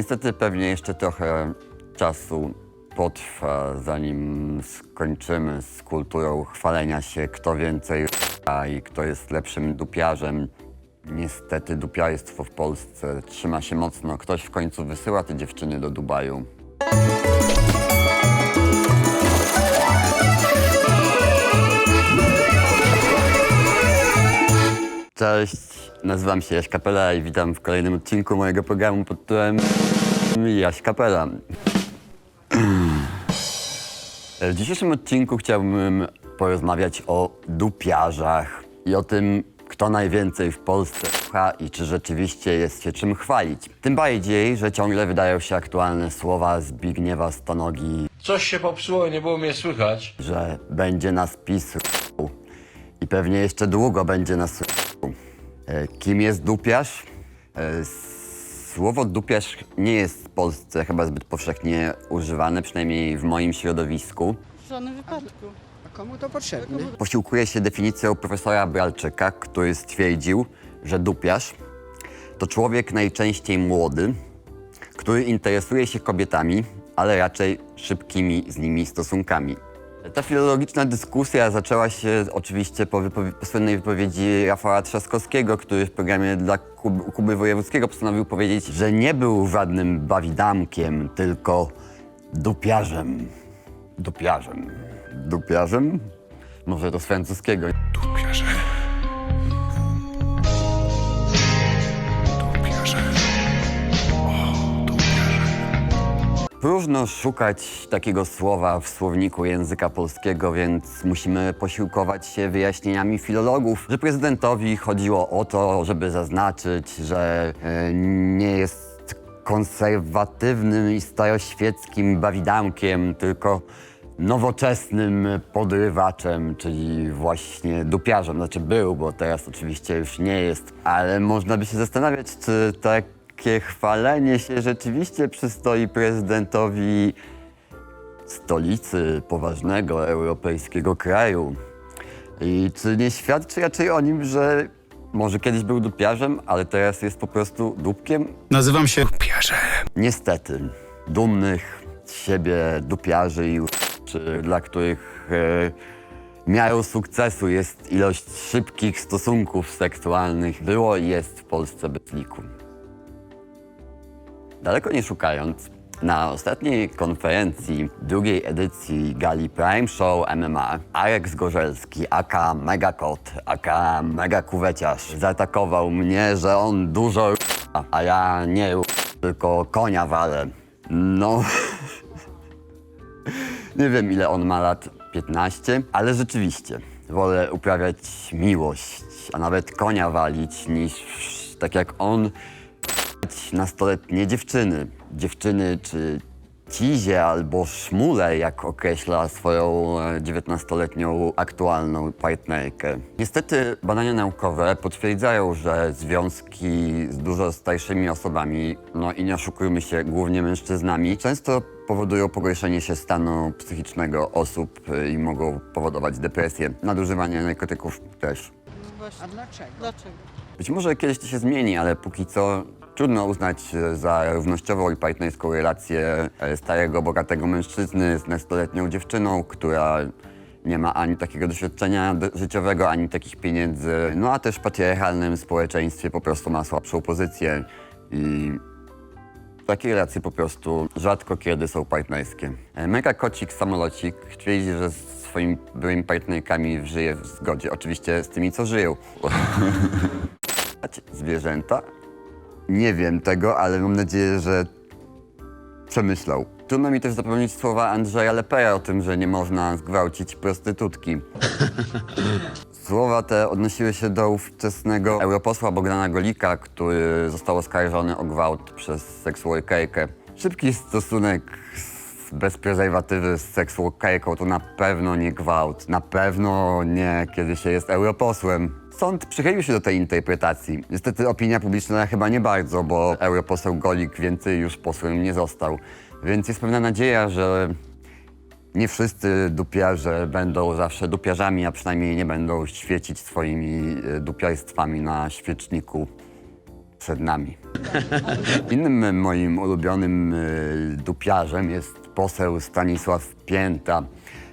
Niestety pewnie jeszcze trochę czasu potrwa, zanim skończymy z kulturą chwalenia się, kto więcej a i kto jest lepszym dupiarzem. Niestety dupiarstwo w Polsce trzyma się mocno. Ktoś w końcu wysyła te dziewczyny do Dubaju. Cześć, nazywam się Jaś Kapela i witam w kolejnym odcinku mojego programu pod tytułem Jaś Kapela. W dzisiejszym odcinku chciałbym porozmawiać o dupiarzach i o tym, kto najwięcej w Polsce pcha i czy rzeczywiście jest się czym chwalić. Tym bardziej, że ciągle wydają się aktualne słowa Zbigniewa Stanogi, Coś się popsuło, nie było mnie słychać. że będzie nas PiS r***ł. i pewnie jeszcze długo będzie nas r***ł. E, Kim jest dupiarz? E, Słowo dupiarz nie jest w Polsce chyba zbyt powszechnie używane, przynajmniej w moim środowisku. W żadnym wypadku. A komu to potrzebne? Posiłkuje się definicją profesora Bralczyka, który stwierdził, że dupiarz to człowiek najczęściej młody, który interesuje się kobietami, ale raczej szybkimi z nimi stosunkami. Ta filologiczna dyskusja zaczęła się oczywiście po, wypowie- po słynnej wypowiedzi Rafała Trzaskowskiego, który w programie dla Kuby, Kuby Wojewódzkiego postanowił powiedzieć, że nie był żadnym bawidamkiem, tylko dupiarzem. Dupiarzem. Dupiarzem? Może to z francuskiego. Próżno szukać takiego słowa w słowniku języka polskiego, więc musimy posiłkować się wyjaśnieniami filologów, że prezydentowi chodziło o to, żeby zaznaczyć, że e, nie jest konserwatywnym i staroświeckim bawidamkiem, tylko nowoczesnym podrywaczem, czyli właśnie dupiarzem. Znaczy był, bo teraz oczywiście już nie jest, ale można by się zastanawiać, czy takie chwalenie się rzeczywiście przystoi prezydentowi stolicy poważnego europejskiego kraju. I czy nie świadczy raczej o nim, że może kiedyś był dupiarzem, ale teraz jest po prostu dupkiem? Nazywam się Dupiarze. Niestety, dumnych z siebie dupiarzy i czy dla których e, miarą sukcesu jest ilość szybkich stosunków seksualnych, było i jest w Polsce bez liku. Daleko nie szukając, na ostatniej konferencji drugiej edycji gali Prime Show MMA Arek Zgorzelski, aka Megakot, aka Megakuweciarz, zaatakował mnie, że on dużo r***a, a ja nie r***, tylko konia walę. No... Nie wiem, ile on ma lat, 15, ale rzeczywiście wolę uprawiać miłość, a nawet konia walić, niż tak jak on nastoletnie dziewczyny. Dziewczyny czy cizie albo szmule, jak określa swoją e, 19-letnią aktualną partnerkę. Niestety badania naukowe potwierdzają, że związki z dużo starszymi osobami, no i nie oszukujmy się, głównie mężczyznami, często powodują pogorszenie się stanu psychicznego osób e, i mogą powodować depresję. Nadużywanie narkotyków też. No właśnie. A dlaczego? Dlaczego? Być może kiedyś to się zmieni, ale póki co trudno uznać e, za równościową i partnerską relację e, starego, bogatego mężczyzny z nastoletnią dziewczyną, która nie ma ani takiego doświadczenia do- życiowego, ani takich pieniędzy. No a też w patriarchalnym społeczeństwie po prostu ma słabszą pozycję i takie relacje po prostu rzadko kiedy są partnerskie. E, Mega Kocik Samolocik twierdzi, że swoimi byłymi partnerkami żyje w zgodzie. Oczywiście z tymi, co żyją. zwierzęta? Nie wiem tego, ale mam nadzieję, że przemyślał. Trudno mi też zapomnieć słowa Andrzeja Lepera o tym, że nie można zgwałcić prostytutki. Słowa te odnosiły się do ówczesnego europosła Bogdana Golika, który został oskarżony o gwałt przez seksworkerkę. Szybki stosunek z- bez prezerwatywy z seksworkerką to na pewno nie gwałt. Na pewno nie, kiedy się jest europosłem. Sąd przychylił się do tej interpretacji. Niestety opinia publiczna chyba nie bardzo, bo europoseł Golik więcej już posłem nie został. Więc jest pewna nadzieja, że nie wszyscy dupiarze będą zawsze dupiarzami, a przynajmniej nie będą świecić swoimi e, dupiarstwami na świeczniku przed nami. Innym moim ulubionym y, dupiarzem jest poseł Stanisław Pięta.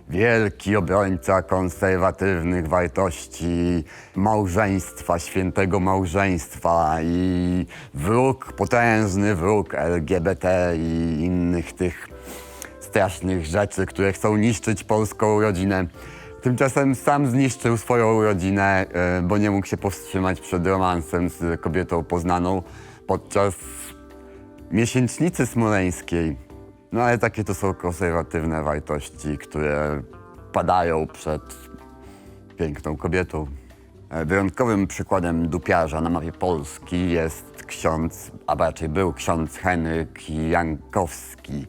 Wielki obrońca konserwatywnych wartości, małżeństwa, świętego małżeństwa i wróg, potężny wróg LGBT i innych tych strasznych rzeczy, które chcą niszczyć polską rodzinę. Tymczasem sam zniszczył swoją rodzinę, e, bo nie mógł się powstrzymać przed romansem z kobietą poznaną podczas miesięcznicy smoleńskiej. No ale takie to są konserwatywne wartości, które padają przed piękną kobietą. E, Wyjątkowym przykładem dupiarza na mapie Polski jest ksiądz, a raczej był ksiądz Henryk Jankowski.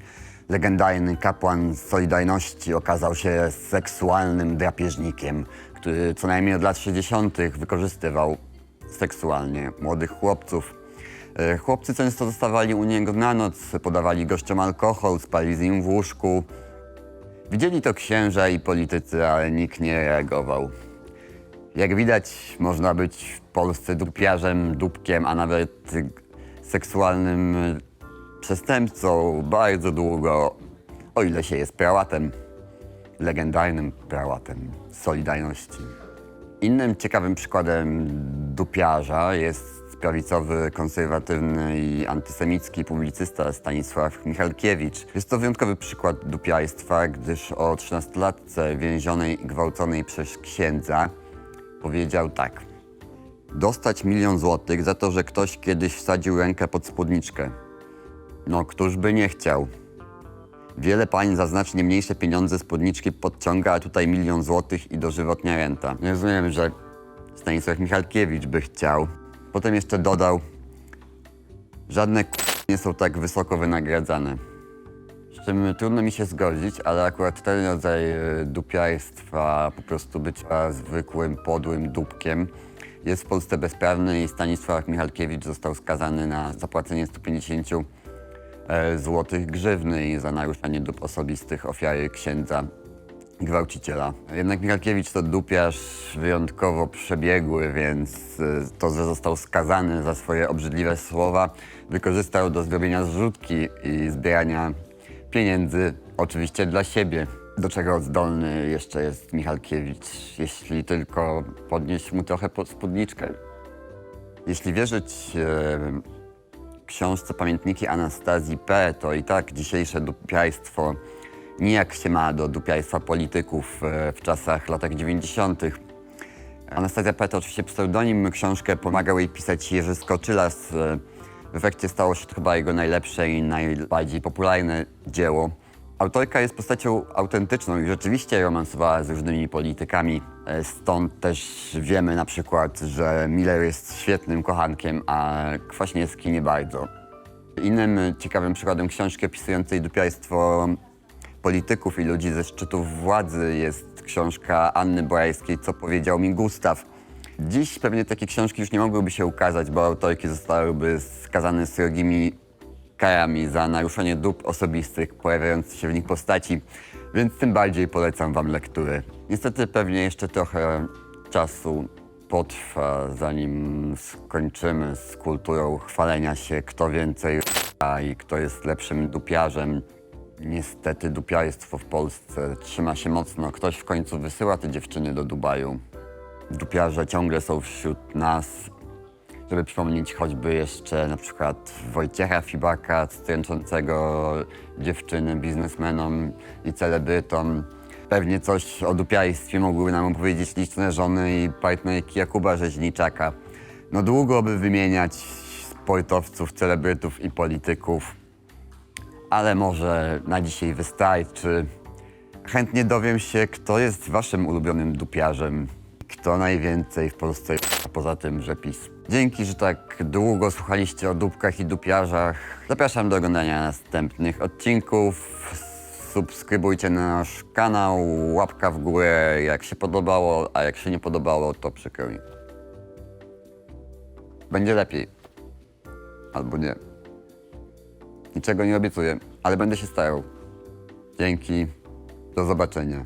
Legendarny kapłan Solidarności okazał się seksualnym drapieżnikiem, który co najmniej od lat 60. wykorzystywał seksualnie młodych chłopców. E, Chłopcy często zostawali u niego na noc, podawali gościom alkohol, spali z nim w łóżku. Widzieli to księża i politycy, ale nikt nie reagował. Jak widać, można być w Polsce dupiarzem, dupkiem, a nawet seksualnym przestępcą bardzo długo, o ile się jest prałatem, legendarnym prałatem Solidarności. Innym ciekawym przykładem dupiarza jest prawicowy, konserwatywny i antysemicki publicysta Stanisław Michalkiewicz. Jest to wyjątkowy przykład dupiarstwa, gdyż o 13-latce więzionej i gwałconej przez księdza powiedział tak. Dostać milion złotych za to, że ktoś kiedyś wsadził rękę pod spódniczkę. No, któż by nie chciał? Wiele pań za znacznie mniejsze pieniądze spódniczki podciąga, a tutaj milion złotych i dożywotnia renta. Nie rozumiem, że Stanisław Michalkiewicz by chciał. Potem jeszcze dodał, żadne k- nie są tak wysoko wynagradzane. Z czym trudno mi się zgodzić, ale akurat ten rodzaj e, dupiarstwa, po prostu bycia zwykłym, podłym dupkiem, jest w Polsce bezprawny i Stanisław Michalkiewicz został skazany na zapłacenie 150 e, złotych grzywny za naruszanie dóbr osobistych ofiary księdza gwałciciela. Jednak Michalkiewicz to dupiarz wyjątkowo przebiegły, więc e, to, że został skazany za swoje obrzydliwe słowa, wykorzystał do zrobienia zrzutki i zbierania pieniędzy, oczywiście dla siebie. Do czego zdolny jeszcze jest Michalkiewicz, jeśli tylko podnieść mu trochę pod spódniczkę. Jeśli wierzyć e, książce Pamiętniki Anastazji P., to i tak dzisiejsze dupiajstwo nijak się ma do dupiajstwa polityków e, w czasach, latach 90. Anastazja P. to oczywiście pseudonim, książkę pomagał jej pisać Jerzy Skoczylas. E, W efekcie stało się to chyba jego najlepsze i najbardziej popularne dzieło. Autorka jest postacią autentyczną i rzeczywiście romansowała z różnymi politykami. E, Stąd też wiemy na przykład, że Miller jest świetnym kochankiem, a Kwaśniewski nie bardzo. Innym ciekawym przykładem książki opisującej dupiarstwo polityków i ludzi ze szczytów władzy jest książka Anny Borajskiej Co powiedział mi Gustaw. Dziś pewnie takie książki już nie mogłyby się ukazać, bo autorki zostałyby skazane srogimi karami za naruszenie dóbr osobistych pojawiających się w nich postaci, więc tym bardziej polecam wam lekturę. Niestety pewnie jeszcze trochę czasu potrwa, zanim skończymy z kulturą chwalenia się, kto więcej i kto jest lepszym dupiarzem. Niestety dupiarstwo w Polsce trzyma się mocno. Ktoś w końcu wysyła te dziewczyny do Dubaju. Dupiarze ciągle są wśród nas. Żeby przypomnieć choćby jeszcze na przykład Wojciecha Fibaka, stręczącego dziewczyny biznesmenom i celebrytom. Pewnie coś o dupiarstwie mogłyby nam opowiedzieć liczne żony i partnerki Jakuba Rzeźniczaka. No długo by wymieniać sportowców, celebrytów i polityków ale może na dzisiaj wystarczy. Chętnie dowiem się, kto jest waszym ulubionym dupiarzem. Kto najwięcej w Polsce poza tym, że PiS. Dzięki, że tak długo słuchaliście o dupkach i dupiarzach. Zapraszam do oglądania następnych odcinków. Subskrybujcie nasz kanał, łapka w górę jak się podobało, a jak się nie podobało, to przykro mi. Będzie lepiej. Albo nie. Niczego nie obiecuję, ale będę się starał. Dzięki. Do zobaczenia.